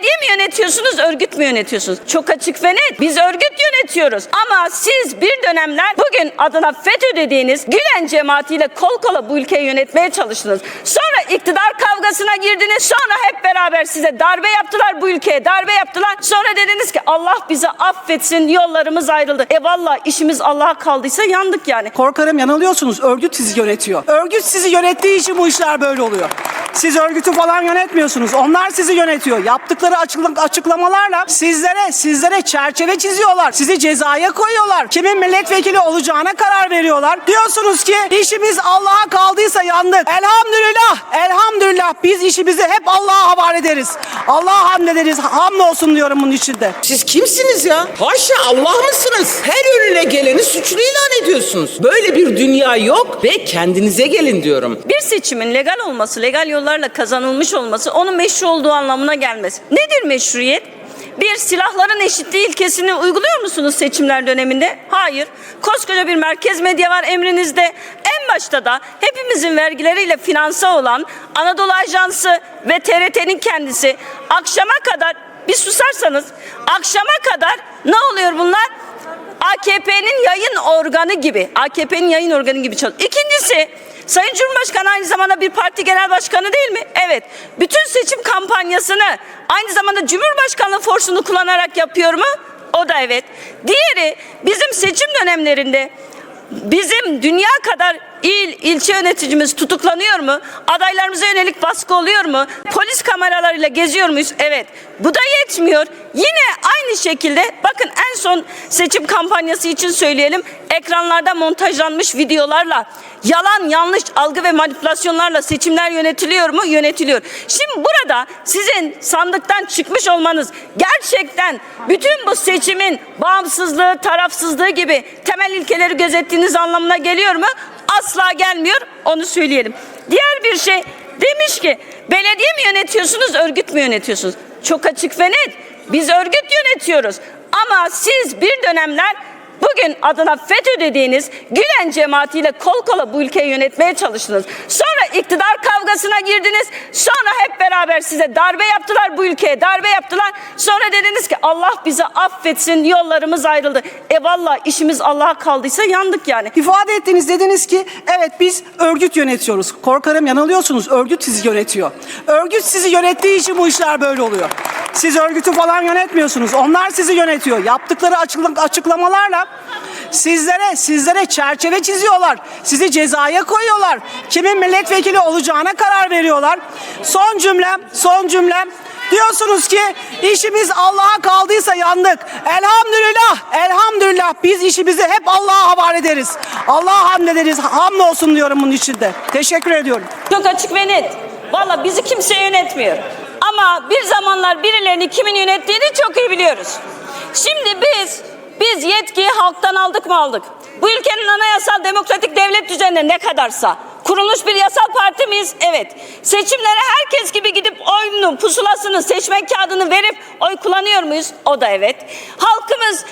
Belediye mi yönetiyorsunuz, örgüt mü yönetiyorsunuz? Çok açık ve net. Biz örgüt yönetiyoruz. Ama siz bir dönemler bugün adına FETÖ dediğiniz Gülen cemaatiyle kol kola bu ülkeyi yönetmeye çalıştınız. Sonra iktidar kavgasına girdiniz. Sonra hep beraber size darbe yaptılar bu ülkeye. Darbe yaptılar. Sonra dediniz ki Allah bizi affetsin. Yollarımız ayrıldı. E valla işimiz Allah'a kaldıysa yandık yani. Korkarım yanılıyorsunuz. Örgüt sizi yönetiyor. Örgüt sizi yönettiği için bu işler böyle oluyor. Siz örgütü falan yönetmiyorsunuz. Onlar sizi yönetiyor. Yaptıkları açıkla- açıklamalarla sizlere sizlere çerçeve çiziyorlar. Sizi cezaya koyuyorlar. Kimin milletvekili olacağına karar veriyorlar. Diyorsunuz ki işimiz Allah'a kaldıysa yandık. Elhamdülillah. Elhamdülillah. Biz işimizi hep Allah'a havale ederiz. Allah'a hamlederiz. Hamdolsun diyorum bunun içinde. Siz kimsiniz ya? Haşa Allah mısınız? Her önüne geleni suçlu ilan ediyorsunuz. Böyle bir dünya yok ve kendinize gelin diyorum. Bir seçimin legal olması, legal yollarla kazanılmış olması onun meşru olduğu anlamına gelmez. Nedir meşruiyet? Bir silahların eşitliği ilkesini uyguluyor musunuz seçimler döneminde? Hayır. Koskoca bir merkez medya var emrinizde. En başta da hepimizin vergileriyle finanse olan Anadolu Ajansı ve TRT'nin kendisi akşama kadar bir susarsanız akşama kadar ne oluyor bunlar? AKP'nin yayın organı gibi, AKP'nin yayın organı gibi çalışıyor. İkincisi, Sayın Cumhurbaşkanı aynı zamanda bir parti genel başkanı değil mi? Evet. Bütün seçim kampanyasını aynı zamanda Cumhurbaşkanlığı forsunu kullanarak yapıyor mu? O da evet. Diğeri bizim seçim dönemlerinde bizim dünya kadar il, ilçe yöneticimiz tutuklanıyor mu? Adaylarımıza yönelik baskı oluyor mu? Polis kameralarıyla geziyor muyuz? Evet. Bu da yetmiyor. Yine aynı şekilde bakın en son seçim kampanyası için söyleyelim. Ekranlarda montajlanmış videolarla yalan yanlış algı ve manipülasyonlarla seçimler yönetiliyor mu? Yönetiliyor. Şimdi burada sizin sandıktan çıkmış olmanız gerçekten bütün bu seçimin bağımsızlığı, tarafsızlığı gibi temel ilkeleri gözettiğiniz anlamına geliyor mu? Asla gelmiyor. Onu söyleyelim. Diğer bir şey demiş ki belediye mi yönetiyorsunuz, örgüt mü yönetiyorsunuz? Çok açık ve net. Biz örgüt yönetiyoruz. Ama siz bir dönemler Bugün adına FETÖ dediğiniz Gülen cemaatiyle kol kola bu ülkeyi yönetmeye çalıştınız. Sonra iktidar kavgasına girdiniz. Sonra hep beraber size darbe yaptılar bu ülkeye. Darbe yaptılar. Sonra dediniz ki Allah bizi affetsin. Yollarımız ayrıldı. E valla işimiz Allah'a kaldıysa yandık yani. İfade ettiniz dediniz ki evet biz örgüt yönetiyoruz. Korkarım yanılıyorsunuz. Örgüt sizi yönetiyor. Örgüt sizi yönettiği için bu işler böyle oluyor. Siz örgütü falan yönetmiyorsunuz. Onlar sizi yönetiyor. Yaptıkları açıkla- açıklamalarla sizlere sizlere çerçeve çiziyorlar. Sizi cezaya koyuyorlar. Kimin milletvekili olacağına karar veriyorlar. Son cümlem, son cümlem. Diyorsunuz ki işimiz Allah'a kaldıysa yandık. Elhamdülillah, elhamdülillah biz işimizi hep Allah'a havale ederiz. Allah'a hamlederiz. Hamdolsun diyorum bunun içinde. Teşekkür ediyorum. Çok açık ve net. Valla bizi kimse yönetmiyor. Ama bir zamanlar birilerini kimin yönettiğini çok iyi biliyoruz. Şimdi biz biz yetkiyi halktan aldık mı aldık? Bu ülkenin anayasal demokratik devlet düzenine ne kadarsa kurulmuş bir yasal parti miyiz? Evet. Seçimlere herkes gibi gidip oyunu, pusulasını, seçmen kağıdını verip oy kullanıyor muyuz? O da evet. Halkımız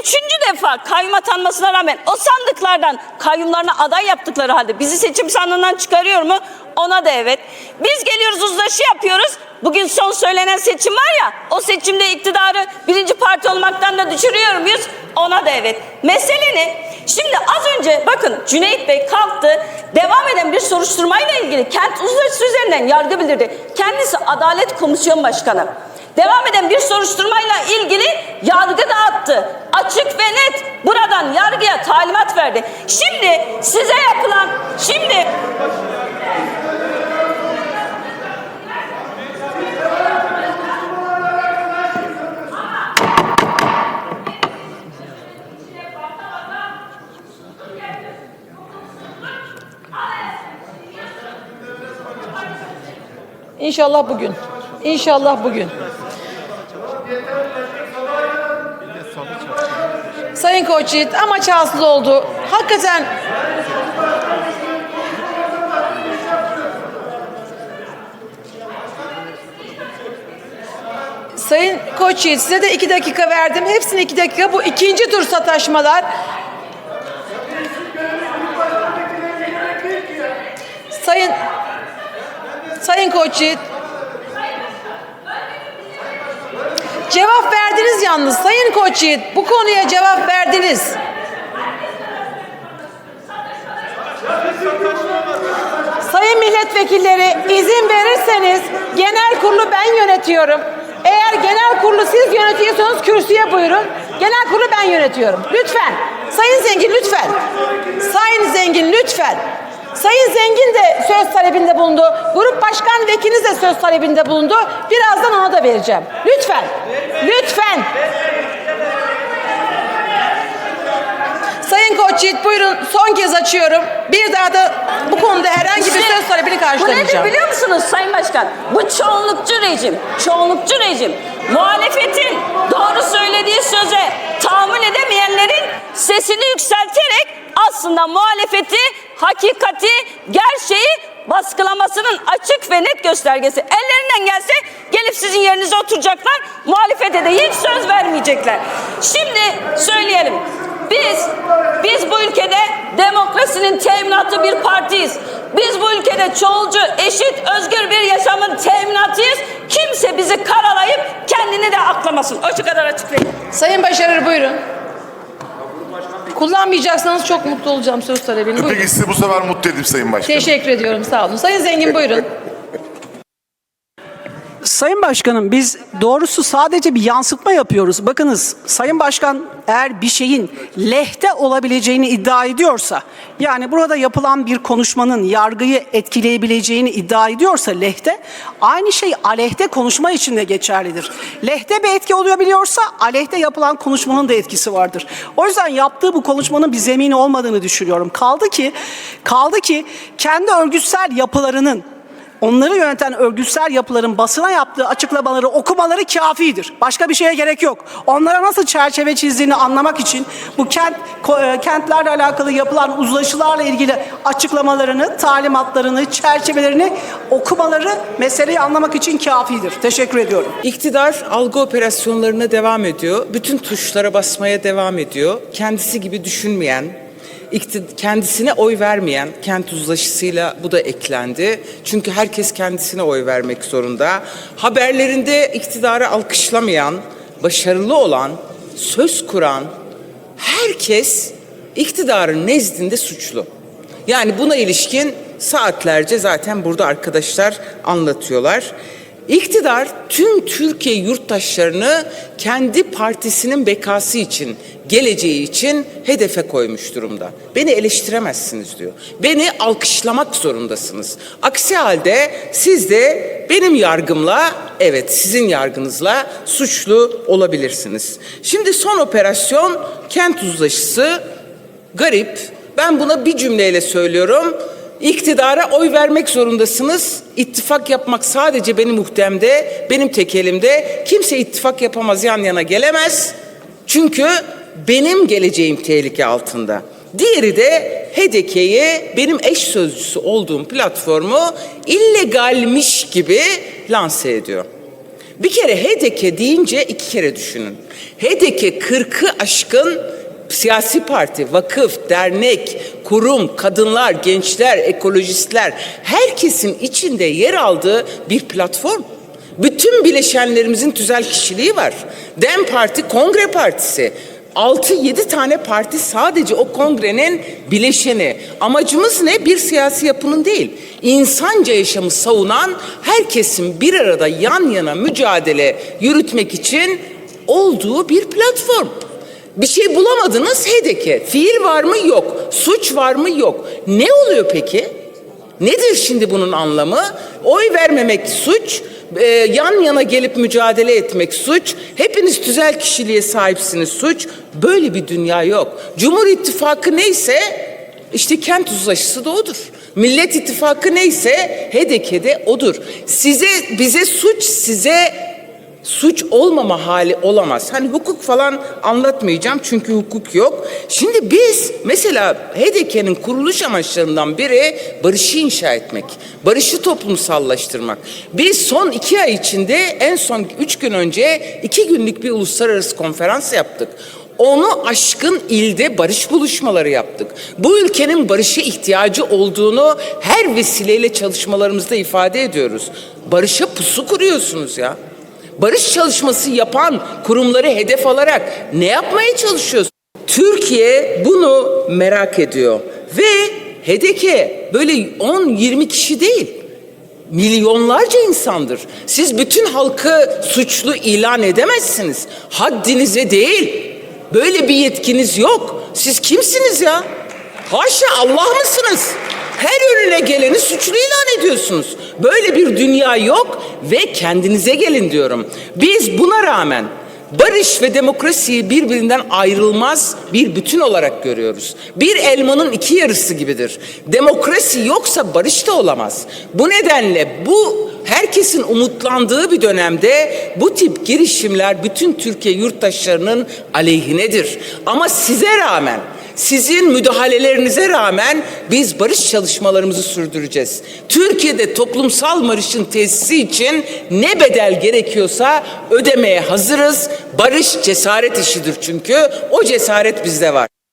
Üçüncü defa kayyum atanmasına rağmen o sandıklardan kayyumlarına aday yaptıkları halde bizi seçim sandığından çıkarıyor mu? Ona da evet. Biz geliyoruz uzlaşı yapıyoruz. Bugün son söylenen seçim var ya o seçimde iktidarı birinci parti olmaktan da düşürüyor muyuz? Ona da evet. Mesele ne? Şimdi az önce bakın Cüneyt Bey kalktı devam eden bir soruşturmayla ilgili kent uzlaşı üzerinden yargı bildirdi. Kendisi Adalet Komisyon Başkanı. Devam eden bir soruşturmayla ilgili yargı dağıttı. Açık ve net buradan yargıya talimat verdi. Şimdi size yapılan, şimdi İnşallah bugün. İnşallah bugün. Sayın Koçyiğit amaç hasıl oldu. Hakikaten Sayın Koçyiğit size de iki dakika verdim. Hepsine iki dakika. Bu ikinci tur sataşmalar. Sayın Sayın Koçyiğit Cevap verdiniz yalnız Sayın Koç Yiğit. Bu konuya cevap verdiniz. Sayın milletvekilleri izin verirseniz genel kurulu ben yönetiyorum. Eğer genel kurulu siz yönetiyorsanız kürsüye buyurun. Genel kurulu ben yönetiyorum. Lütfen. Sayın Zengin lütfen. Sayın Zengin lütfen. Sayın Zengin de söz talebinde bulundu. Grup başkan vekiliniz de söz talebinde bulundu. Birazdan ona da vereceğim. Lütfen. Lütfen. Sayın Koç Yiğit buyurun son kez açıyorum. Bir daha da bu konuda herhangi bir söz talebini Bu nedir karşılamayacağım. biliyor musunuz Sayın Başkan? Bu çoğunlukçu rejim. Çoğunlukçu rejim. Muhalefetin doğru söylediği söze tahammül edemeyenlerin sesini yükselterek aslında muhalefeti, hakikati, gerçeği baskılamasının açık ve net göstergesi. Ellerinden gelse gelip sizin yerinize oturacaklar. Muhalefete de hiç söz vermeyecekler. Şimdi söyleyelim. Biz, biz bu ülkede demokrasinin teminatı bir partiyiz. Biz bu ülkede çoğulcu, eşit, özgür bir yaşamın teminatıyız. Kimse bizi karalayıp kendini de aklamasın. O kadar açıklayayım. Sayın Başarır buyurun. Kullanmayacaksanız çok mutlu olacağım söz talebini. Buyurun. Peki sizi bu sefer mutlu edeyim Sayın Başkanım. Teşekkür ediyorum sağ olun. Sayın Zengin buyurun. Sayın Başkanım biz doğrusu sadece bir yansıtma yapıyoruz. Bakınız Sayın Başkan eğer bir şeyin lehte olabileceğini iddia ediyorsa yani burada yapılan bir konuşmanın yargıyı etkileyebileceğini iddia ediyorsa lehte aynı şey aleyhte konuşma için de geçerlidir. Lehte bir etki oluyor biliyorsa aleyhte yapılan konuşmanın da etkisi vardır. O yüzden yaptığı bu konuşmanın bir zemini olmadığını düşünüyorum. Kaldı ki kaldı ki kendi örgütsel yapılarının Onları yöneten örgütsel yapıların basına yaptığı açıklamaları okumaları kafidir. Başka bir şeye gerek yok. Onlara nasıl çerçeve çizdiğini anlamak için bu kent e, kentlerle alakalı yapılan uzlaşılarla ilgili açıklamalarını, talimatlarını, çerçevelerini okumaları meseleyi anlamak için kafidir. Teşekkür ediyorum. İktidar algı operasyonlarına devam ediyor. Bütün tuşlara basmaya devam ediyor. Kendisi gibi düşünmeyen, kendisine oy vermeyen kent uzlaşısıyla bu da eklendi. Çünkü herkes kendisine oy vermek zorunda. Haberlerinde iktidarı alkışlamayan, başarılı olan, söz kuran herkes iktidarın nezdinde suçlu. Yani buna ilişkin saatlerce zaten burada arkadaşlar anlatıyorlar. İktidar tüm Türkiye yurttaşlarını kendi partisinin bekası için, geleceği için hedefe koymuş durumda. Beni eleştiremezsiniz diyor. Beni alkışlamak zorundasınız. Aksi halde siz de benim yargımla, evet sizin yargınızla suçlu olabilirsiniz. Şimdi son operasyon kent uzlaşısı garip. Ben buna bir cümleyle söylüyorum. İktidara oy vermek zorundasınız. İttifak yapmak sadece benim muhtemde, benim tek elimde. Kimse ittifak yapamaz, yan yana gelemez. Çünkü benim geleceğim tehlike altında. Diğeri de HDK'ye benim eş sözcüsü olduğum platformu illegalmiş gibi lanse ediyor. Bir kere HDK deyince iki kere düşünün. HDK 40'ı aşkın siyasi parti, vakıf, dernek, kurum, kadınlar, gençler, ekolojistler herkesin içinde yer aldığı bir platform. Bütün bileşenlerimizin tüzel kişiliği var. Dem Parti Kongre Partisi. 6-7 tane parti sadece o kongrenin bileşeni. Amacımız ne? Bir siyasi yapının değil. İnsanca yaşamı savunan herkesin bir arada yan yana mücadele yürütmek için olduğu bir platform. Bir şey bulamadınız HDK. Fiil var mı? Yok. Suç var mı? Yok. Ne oluyor peki? Nedir şimdi bunun anlamı? Oy vermemek suç, e, yan yana gelip mücadele etmek suç, hepiniz tüzel kişiliğe sahipsiniz suç. Böyle bir dünya yok. Cumhur İttifakı neyse işte kent uzlaşısı da odur. Millet İttifakı neyse HDP'de odur. Size bize suç size suç olmama hali olamaz. Hani hukuk falan anlatmayacağım çünkü hukuk yok. Şimdi biz mesela HDP'nin kuruluş amaçlarından biri barışı inşa etmek. Barışı toplumsallaştırmak. Biz son iki ay içinde en son üç gün önce iki günlük bir uluslararası konferans yaptık. Onu aşkın ilde barış buluşmaları yaptık. Bu ülkenin barışa ihtiyacı olduğunu her vesileyle çalışmalarımızda ifade ediyoruz. Barışa pusu kuruyorsunuz ya. Barış çalışması yapan kurumları hedef alarak ne yapmaya çalışıyorsun? Türkiye bunu merak ediyor ve HDK böyle 10-20 kişi değil milyonlarca insandır. Siz bütün halkı suçlu ilan edemezsiniz. Haddinize değil. Böyle bir yetkiniz yok. Siz kimsiniz ya? Haşa Allah mısınız? Her önüne geleni suçlu ilan ediyorsunuz. Böyle bir dünya yok ve kendinize gelin diyorum. Biz buna rağmen barış ve demokrasiyi birbirinden ayrılmaz bir bütün olarak görüyoruz. Bir elmanın iki yarısı gibidir. Demokrasi yoksa barış da olamaz. Bu nedenle bu herkesin umutlandığı bir dönemde bu tip girişimler bütün Türkiye yurttaşlarının aleyhinedir. Ama size rağmen sizin müdahalelerinize rağmen biz barış çalışmalarımızı sürdüreceğiz. Türkiye'de toplumsal barışın tesisi için ne bedel gerekiyorsa ödemeye hazırız. Barış cesaret işidir çünkü. O cesaret bizde var.